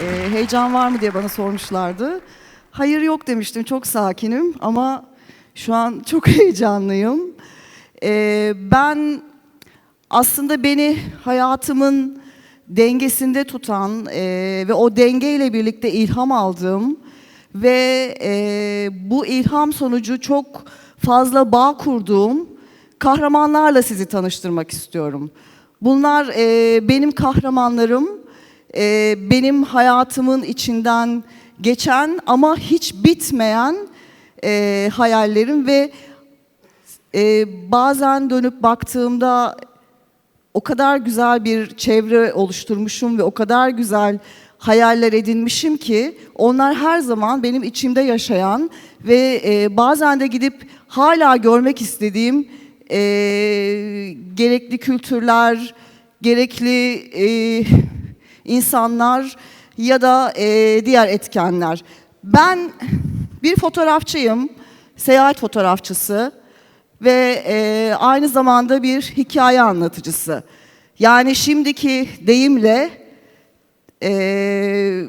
Ee, heyecan var mı diye bana sormuşlardı. Hayır yok demiştim. Çok sakinim ama şu an çok heyecanlıyım. Ee, ben aslında beni hayatımın dengesinde tutan e, ve o dengeyle birlikte ilham aldığım ve e, bu ilham sonucu çok fazla bağ kurduğum kahramanlarla sizi tanıştırmak istiyorum. Bunlar e, benim kahramanlarım, e, benim hayatımın içinden geçen ama hiç bitmeyen e, hayallerim ve e, bazen dönüp baktığımda o kadar güzel bir çevre oluşturmuşum ve o kadar güzel hayaller edinmişim ki onlar her zaman benim içimde yaşayan ve e, bazen de gidip hala görmek istediğim e, gerekli kültürler, gerekli e, insanlar ya da e, diğer etkenler. Ben bir fotoğrafçıyım, seyahat fotoğrafçısı ve e, aynı zamanda bir hikaye anlatıcısı. Yani şimdiki deyimle e,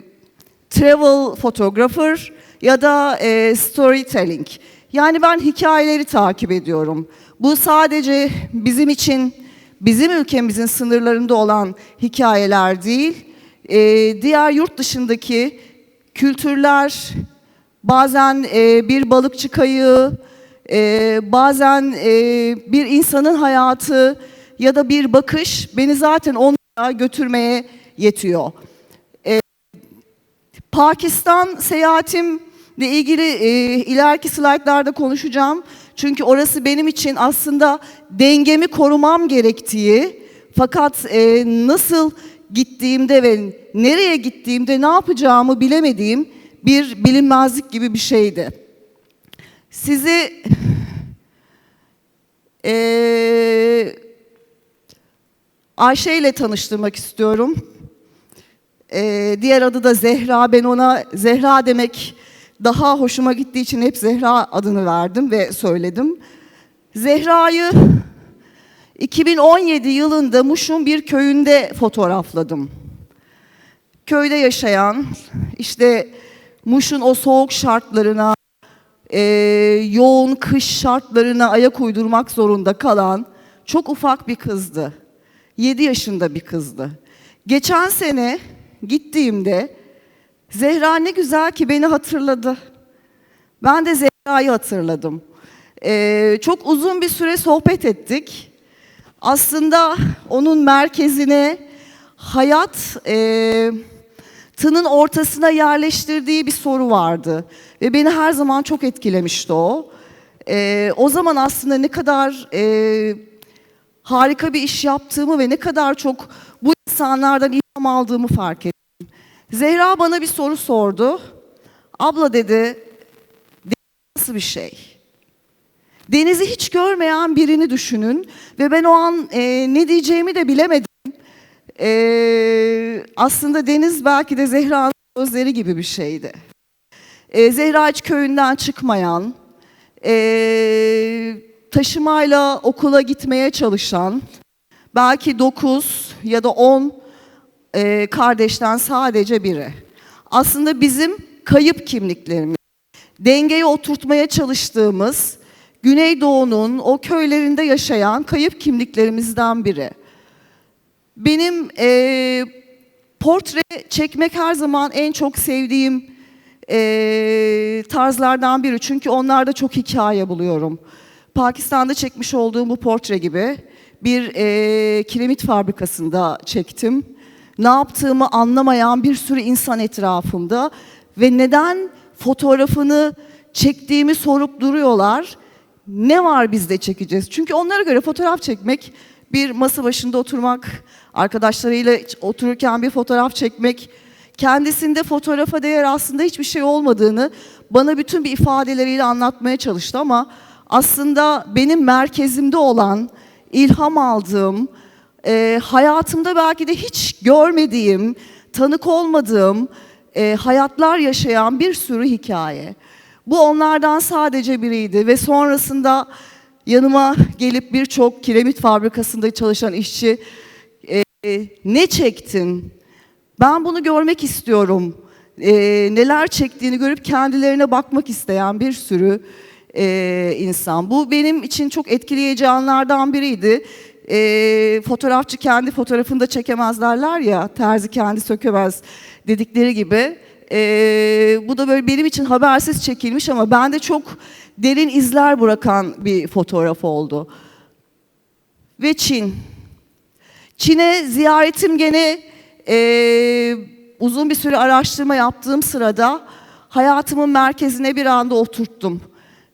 travel photographer ya da e, storytelling. Yani ben hikayeleri takip ediyorum. Bu sadece bizim için, bizim ülkemizin sınırlarında olan hikayeler değil, e, diğer yurt dışındaki kültürler, bazen e, bir balıkçı kayığı, e, bazen e, bir insanın hayatı ya da bir bakış beni zaten onlara götürmeye yetiyor. E, Pakistan seyahatimle ilgili e, ileriki slaytlarda konuşacağım. Çünkü orası benim için aslında dengemi korumam gerektiği fakat e, nasıl gittiğimde ve nereye gittiğimde ne yapacağımı bilemediğim bir bilinmezlik gibi bir şeydi. Sizi eee Ayşe ile tanıştırmak istiyorum. Eee, diğer adı da Zehra. Ben ona Zehra demek daha hoşuma gittiği için hep Zehra adını verdim ve söyledim. Zehra'yı 2017 yılında Muş'un bir köyünde fotoğrafladım. Köyde yaşayan, işte Muş'un o soğuk şartlarına, e, yoğun kış şartlarına ayak uydurmak zorunda kalan çok ufak bir kızdı. 7 yaşında bir kızdı. Geçen sene gittiğimde Zehra ne güzel ki beni hatırladı. Ben de Zehra'yı hatırladım. E, çok uzun bir süre sohbet ettik. Aslında onun merkezine hayat e, tının ortasına yerleştirdiği bir soru vardı. Ve beni her zaman çok etkilemişti o. E, o zaman aslında ne kadar e, harika bir iş yaptığımı ve ne kadar çok bu insanlardan ilham aldığımı fark ettim. Zehra bana bir soru sordu. Abla dedi, nasıl bir şey? Denizi hiç görmeyen birini düşünün ve ben o an e, ne diyeceğimi de bilemedim. E, aslında deniz belki de Zehra'nın gözleri gibi bir şeydi. E, Zehra hiç köyünden çıkmayan, e, taşımayla okula gitmeye çalışan, belki 9 ya da 10 e, kardeşten sadece biri. Aslında bizim kayıp kimliklerimiz, dengeye oturtmaya çalıştığımız Güneydoğu'nun o köylerinde yaşayan kayıp kimliklerimizden biri. Benim e, portre çekmek her zaman en çok sevdiğim e, tarzlardan biri. Çünkü onlarda çok hikaye buluyorum. Pakistan'da çekmiş olduğum bu portre gibi bir e, kiremit fabrikasında çektim. Ne yaptığımı anlamayan bir sürü insan etrafımda ve neden fotoğrafını çektiğimi sorup duruyorlar. Ne var bizde çekeceğiz? Çünkü onlara göre fotoğraf çekmek bir masa başında oturmak, arkadaşlarıyla otururken bir fotoğraf çekmek, kendisinde fotoğrafa değer aslında hiçbir şey olmadığını bana bütün bir ifadeleriyle anlatmaya çalıştı ama aslında benim merkezimde olan, ilham aldığım, e, hayatımda belki de hiç görmediğim, tanık olmadığım e, hayatlar yaşayan bir sürü hikaye. Bu onlardan sadece biriydi ve sonrasında yanıma gelip birçok kiremit fabrikasında çalışan işçi e, ne çektin? Ben bunu görmek istiyorum. E, neler çektiğini görüp kendilerine bakmak isteyen bir sürü e, insan. Bu benim için çok etkileyici anlardan biriydi. E, fotoğrafçı kendi fotoğrafını da çekemez derler ya, terzi kendi sökemez dedikleri gibi. E, bu da böyle benim için habersiz çekilmiş ama bende çok derin izler bırakan bir fotoğraf oldu. Ve Çin. Çin'e ziyaretim gene e, uzun bir süre araştırma yaptığım sırada hayatımın merkezine bir anda oturttum.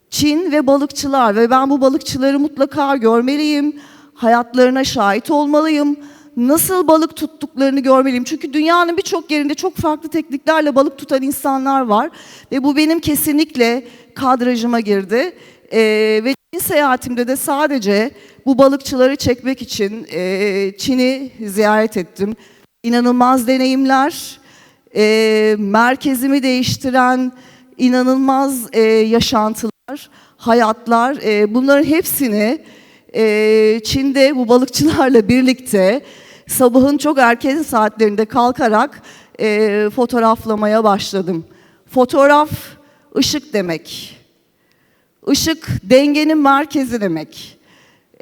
Çin ve balıkçılar ve ben bu balıkçıları mutlaka görmeliyim. Hayatlarına şahit olmalıyım. Nasıl balık tuttuklarını görmeliyim. Çünkü dünyanın birçok yerinde çok farklı tekniklerle balık tutan insanlar var. Ve bu benim kesinlikle kadrajıma girdi. Ee, ve Çin seyahatimde de sadece bu balıkçıları çekmek için e, Çin'i ziyaret ettim. İnanılmaz deneyimler, e, merkezimi değiştiren inanılmaz e, yaşantılar, hayatlar. E, bunların hepsini e, Çin'de bu balıkçılarla birlikte sabahın çok erken saatlerinde kalkarak e, fotoğraflamaya başladım. Fotoğraf ışık demek. Işık dengenin merkezi demek.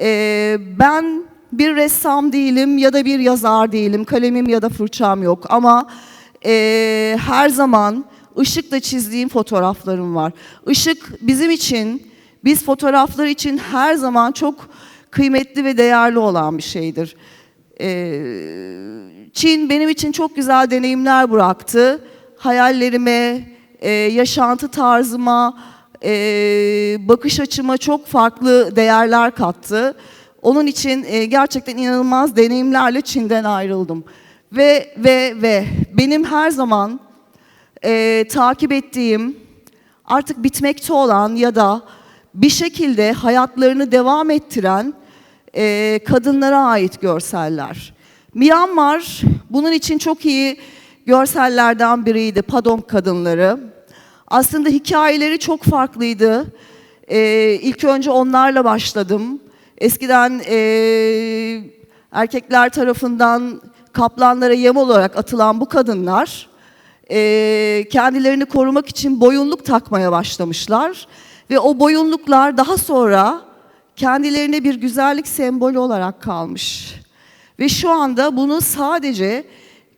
Ee, ben bir ressam değilim ya da bir yazar değilim. Kalemim ya da fırçam yok ama e, her zaman ışıkla çizdiğim fotoğraflarım var. Işık bizim için, biz fotoğraflar için her zaman çok kıymetli ve değerli olan bir şeydir. Ee, Çin benim için çok güzel deneyimler bıraktı. Hayallerime, e, yaşantı tarzıma, e, bakış açıma çok farklı değerler kattı. Onun için e, gerçekten inanılmaz deneyimlerle Çin'den ayrıldım. Ve ve ve benim her zaman e, takip ettiğim artık bitmekte olan ya da bir şekilde hayatlarını devam ettiren e, kadınlara ait görseller. Myanmar bunun için çok iyi görsellerden biriydi, Padong kadınları. Aslında hikayeleri çok farklıydı. Ee, ilk önce onlarla başladım. Eskiden e, erkekler tarafından kaplanlara yem olarak atılan bu kadınlar e, kendilerini korumak için boyunluk takmaya başlamışlar. Ve o boyunluklar daha sonra kendilerine bir güzellik sembolü olarak kalmış. Ve şu anda bunu sadece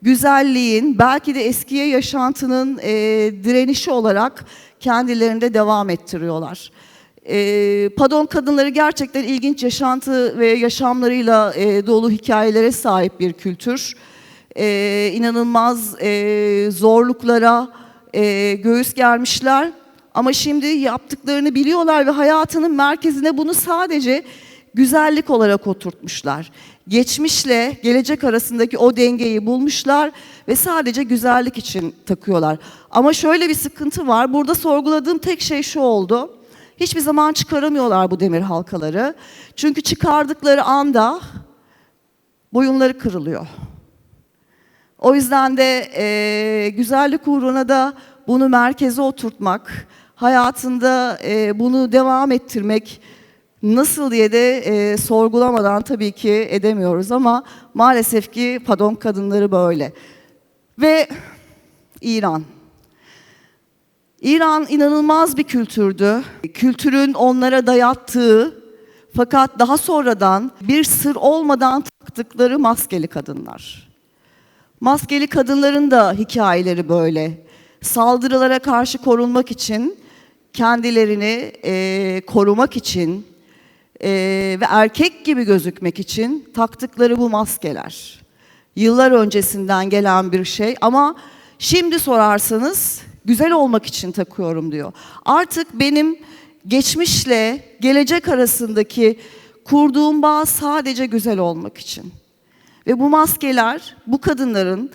güzelliğin, belki de eskiye yaşantının e, direnişi olarak kendilerinde devam ettiriyorlar. E, Padon kadınları gerçekten ilginç yaşantı ve yaşamlarıyla e, dolu hikayelere sahip bir kültür. E, inanılmaz e, zorluklara e, göğüs germişler. Ama şimdi yaptıklarını biliyorlar ve hayatının merkezine bunu sadece güzellik olarak oturtmuşlar. Geçmişle gelecek arasındaki o dengeyi bulmuşlar ve sadece güzellik için takıyorlar. Ama şöyle bir sıkıntı var. Burada sorguladığım tek şey şu oldu. Hiçbir zaman çıkaramıyorlar bu demir halkaları. Çünkü çıkardıkları anda boyunları kırılıyor. O yüzden de e, güzellik uğruna da bunu merkeze oturtmak, hayatında e, bunu devam ettirmek nasıl diye de e, sorgulamadan tabii ki edemiyoruz ama maalesef ki Padon kadınları böyle. Ve İran. İran inanılmaz bir kültürdü. Kültürün onlara dayattığı fakat daha sonradan bir sır olmadan taktıkları maskeli kadınlar. Maskeli kadınların da hikayeleri böyle. Saldırılara karşı korunmak için, kendilerini e, korumak için e, ve erkek gibi gözükmek için taktıkları bu maskeler. Yıllar öncesinden gelen bir şey ama şimdi sorarsanız güzel olmak için takıyorum diyor. Artık benim geçmişle gelecek arasındaki kurduğum bağ sadece güzel olmak için. Ve bu maskeler bu kadınların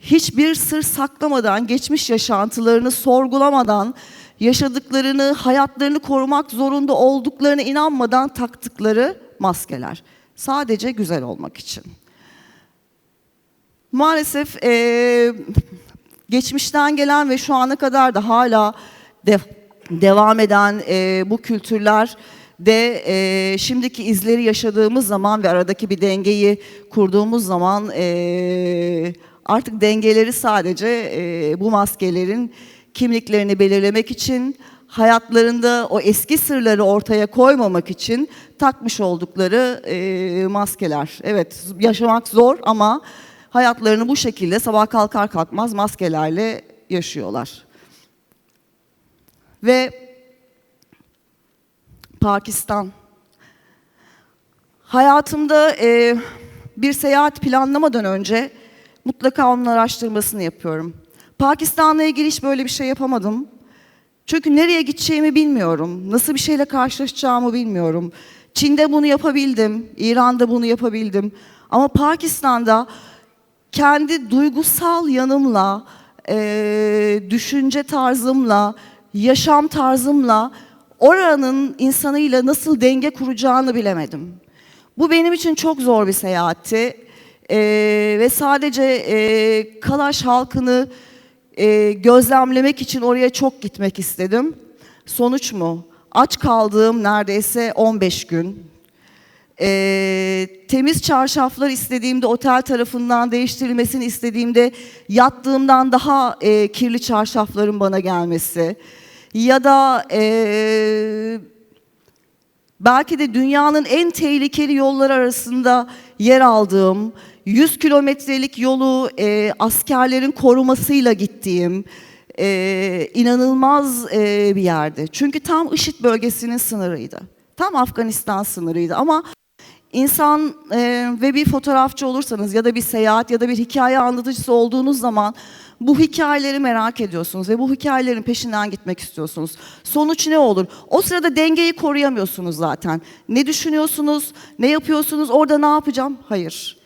hiçbir sır saklamadan, geçmiş yaşantılarını sorgulamadan, yaşadıklarını, hayatlarını korumak zorunda olduklarına inanmadan taktıkları maskeler. Sadece güzel olmak için. Maalesef e, geçmişten gelen ve şu ana kadar da hala de, devam eden e, bu kültürler de e, şimdiki izleri yaşadığımız zaman ve aradaki bir dengeyi kurduğumuz zaman e, artık dengeleri sadece e, bu maskelerin kimliklerini belirlemek için hayatlarında o eski sırları ortaya koymamak için takmış oldukları e, maskeler. Evet yaşamak zor ama hayatlarını bu şekilde sabah kalkar kalkmaz maskelerle yaşıyorlar. Ve Pakistan. Hayatımda e, bir seyahat planlamadan önce mutlaka onun araştırmasını yapıyorum. Pakistan'la ilgili hiç böyle bir şey yapamadım. Çünkü nereye gideceğimi bilmiyorum. Nasıl bir şeyle karşılaşacağımı bilmiyorum. Çin'de bunu yapabildim, İran'da bunu yapabildim. Ama Pakistan'da kendi duygusal yanımla, e, düşünce tarzımla, yaşam tarzımla oranın insanıyla nasıl denge kuracağını bilemedim. Bu benim için çok zor bir seyahatti. E, ve sadece e, Kalaş halkını e, gözlemlemek için oraya çok gitmek istedim. Sonuç mu? Aç kaldığım neredeyse 15 gün. E, temiz çarşaflar istediğimde otel tarafından değiştirilmesini istediğimde yattığımdan daha e, kirli çarşafların bana gelmesi. Ya da e, belki de dünyanın en tehlikeli yolları arasında yer aldığım, 100 kilometrelik yolu e, askerlerin korumasıyla gittiğim e, inanılmaz e, bir yerdi. Çünkü tam IŞİD bölgesinin sınırıydı. Tam Afganistan sınırıydı ama insan e, ve bir fotoğrafçı olursanız ya da bir seyahat ya da bir hikaye anlatıcısı olduğunuz zaman bu hikayeleri merak ediyorsunuz ve bu hikayelerin peşinden gitmek istiyorsunuz. Sonuç ne olur? O sırada dengeyi koruyamıyorsunuz zaten. Ne düşünüyorsunuz? Ne yapıyorsunuz? Orada ne yapacağım? Hayır.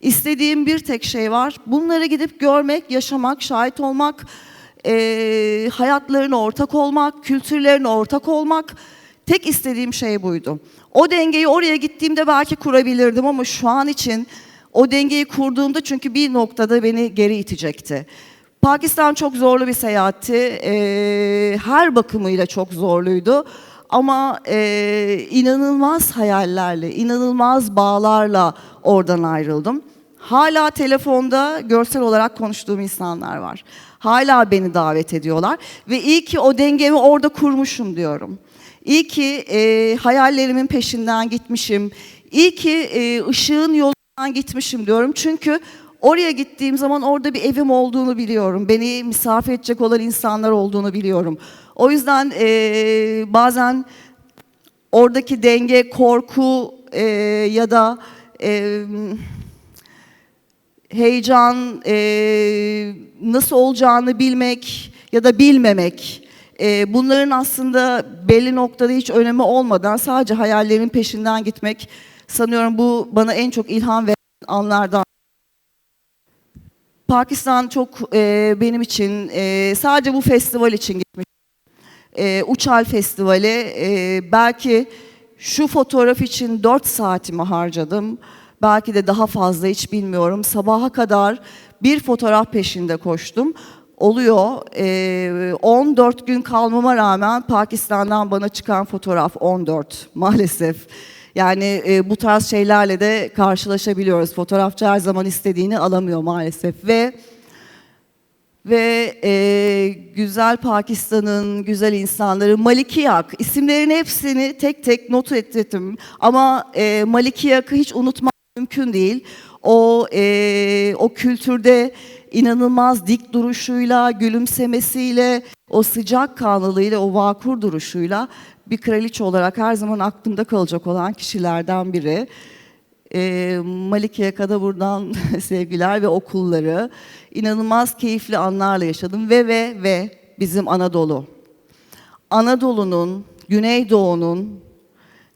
İstediğim bir tek şey var. Bunları gidip görmek, yaşamak, şahit olmak, e, hayatlarına ortak olmak, kültürlerine ortak olmak. Tek istediğim şey buydu. O dengeyi oraya gittiğimde belki kurabilirdim ama şu an için o dengeyi kurduğumda çünkü bir noktada beni geri itecekti. Pakistan çok zorlu bir seyahatti. Ee, her bakımıyla çok zorluydu. Ama e, inanılmaz hayallerle, inanılmaz bağlarla oradan ayrıldım. Hala telefonda görsel olarak konuştuğum insanlar var. Hala beni davet ediyorlar ve iyi ki o dengemi orada kurmuşum diyorum. İyi ki e, hayallerimin peşinden gitmişim. İyi ki e, ışığın yolundan gitmişim diyorum. Çünkü oraya gittiğim zaman orada bir evim olduğunu biliyorum. Beni misafir edecek olan insanlar olduğunu biliyorum. O yüzden e, bazen oradaki denge, korku e, ya da e, heyecan, e, nasıl olacağını bilmek ya da bilmemek, e, bunların aslında belli noktada hiç önemi olmadan sadece hayallerin peşinden gitmek, sanıyorum bu bana en çok ilham veren anlardan. Pakistan çok e, benim için e, sadece bu festival için gitmiş. E, Uçal Festivali e, belki şu fotoğraf için 4 saatimi harcadım. Belki de daha fazla hiç bilmiyorum. Sabaha kadar bir fotoğraf peşinde koştum. Oluyor. E, 14 gün kalmama rağmen Pakistan'dan bana çıkan fotoğraf 14 maalesef. Yani e, bu tarz şeylerle de karşılaşabiliyoruz. Fotoğrafçı her zaman istediğini alamıyor maalesef ve ve e, güzel Pakistan'ın güzel insanları Malikiyak isimlerin hepsini tek tek not ettim ama e, Malikiyak'ı hiç unutmak mümkün değil. O e, o kültürde inanılmaz dik duruşuyla, gülümsemesiyle, o sıcak kanlılığıyla, o vakur duruşuyla bir kraliçe olarak her zaman aklımda kalacak olan kişilerden biri. E, Malike Yaka'da buradan sevgiler ve okulları. inanılmaz keyifli anlarla yaşadım ve ve ve bizim Anadolu. Anadolu'nun, Güneydoğu'nun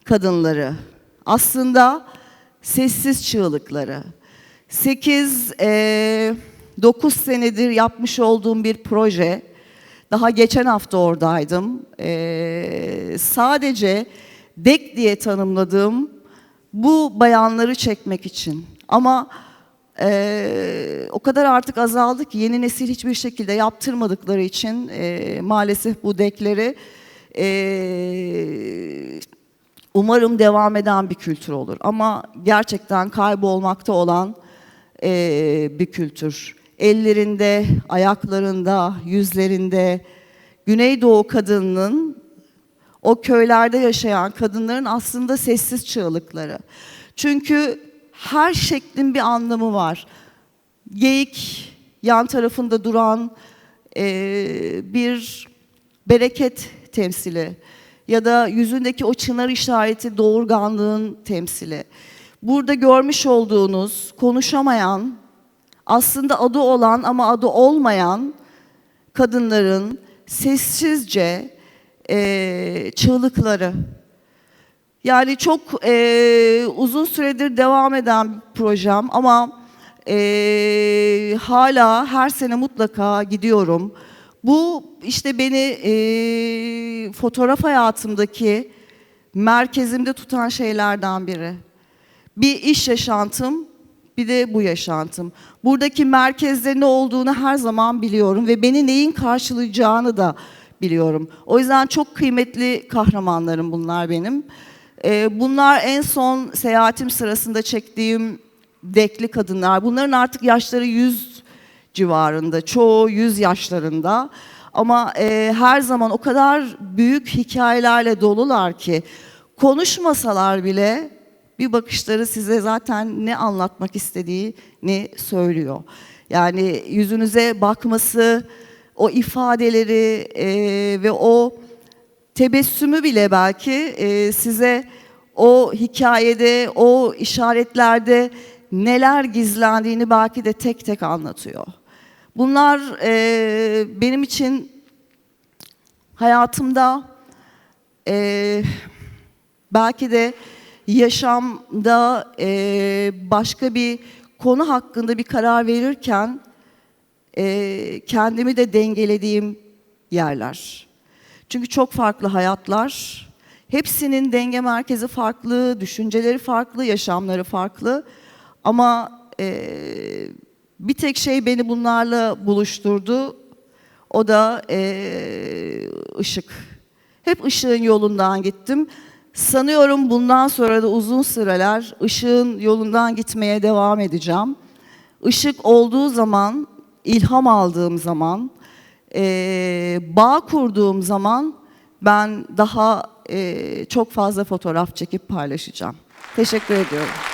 kadınları. Aslında sessiz çığlıkları. 8 e, 9 senedir yapmış olduğum bir proje. Daha geçen hafta oradaydım. E, sadece DEK diye tanımladığım bu bayanları çekmek için. Ama e, o kadar artık azaldı ki yeni nesil hiçbir şekilde yaptırmadıkları için e, maalesef bu dekleri Ee, umarım devam eden bir kültür olur. Ama gerçekten kaybolmakta olan ee, bir kültür. Ellerinde, ayaklarında, yüzlerinde Güneydoğu kadınının o köylerde yaşayan kadınların aslında sessiz çığlıkları. Çünkü her şeklin bir anlamı var. Geyik yan tarafında duran eee, bir bereket temsili ya da yüzündeki o çınar işareti doğurganlığın temsili. Burada görmüş olduğunuz konuşamayan, aslında adı olan ama adı olmayan kadınların sessizce eee, çığlıkları. Yani çok eee, uzun süredir devam eden bir projem ama eee, hala her sene mutlaka gidiyorum. Bu işte beni eee, fotoğraf hayatımdaki merkezimde tutan şeylerden biri. Bir iş yaşantım, bir de bu yaşantım. Buradaki merkezde ne olduğunu her zaman biliyorum ve beni neyin karşılayacağını da biliyorum. O yüzden çok kıymetli kahramanlarım bunlar benim. Ee, bunlar en son seyahatim sırasında çektiğim dekli kadınlar. Bunların artık yaşları 100 civarında, çoğu 100 yaşlarında. Ama e, her zaman o kadar büyük hikayelerle dolular ki konuşmasalar bile bir bakışları size zaten ne anlatmak istediğini söylüyor. Yani yüzünüze bakması, o ifadeleri e, ve o tebessümü bile belki e, size o hikayede, o işaretlerde neler gizlendiğini belki de tek tek anlatıyor. Bunlar e, benim için hayatımda e, belki de yaşamda e, başka bir konu hakkında bir karar verirken e, kendimi de dengelediğim yerler. Çünkü çok farklı hayatlar. Hepsinin denge merkezi farklı, düşünceleri farklı, yaşamları farklı. Ama e, bir tek şey beni bunlarla buluşturdu. O da e, ışık. Hep ışığın yolundan gittim. Sanıyorum bundan sonra da uzun süreler ışığın yolundan gitmeye devam edeceğim. Işık olduğu zaman, ilham aldığım zaman, e, bağ kurduğum zaman ben daha e, çok fazla fotoğraf çekip paylaşacağım. Teşekkür ediyorum.